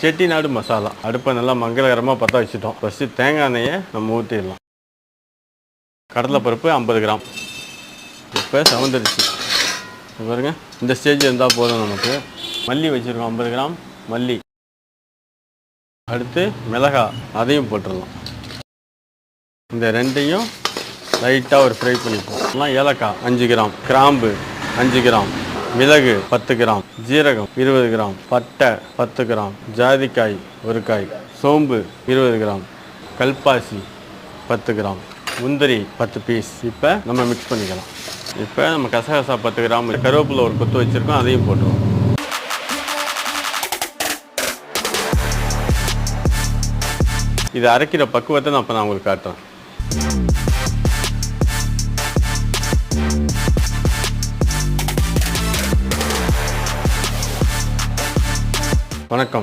செட்டிநாடு மசாலா. அடுப்பை நல்லா மங்களகரமாக பற்ற வச்சுட்டோம். ஃபஸ்ட்டு தேங்காய் எண்ணெயை நம்ம ஊற்றிடலாம் கடலைப்பருப்பு ஐம்பது கிராம். இப்போ செவந்துடுச்சு பாருங்க. இந்த ஸ்டேஜ் இருந்தால் போதும் நமக்கு. மல்லி வச்சுருக்கோம் ஐம்பது கிராம். மல்லி. அடுத்து மிளகா அதையும் போட்டுடலாம். இந்த ரெண்டையும் லைட்டாக ஒரு ஃப்ரை பண்ணிப்போம். எல்லாம் ஏலக்காய் அஞ்சு கிராம். கிராம்பு அஞ்சு கிராம். மிளகு பத்து கிராம் ஜீரகம் இருபது கிராம் பட்டை பத்து கிராம் ஜாதிக்காய் ஒரு காய் சோம்பு இருபது கிராம் கல்பாசி பத்து கிராம் முந்திரி பத்து பீஸ் இப்போ நம்ம மிக்ஸ் பண்ணிக்கலாம். இப்போ நம்ம கசகசா பத்து கிராம் கருவேப்பிலை ஒரு கொத்து வச்சுருக்கோம் அதையும் போட்டுருவோம். இது அரைக்கிற பக்குவத்தை நான் இப்போ நான் உங்களுக்கு காட்டுறேன். வணக்கம்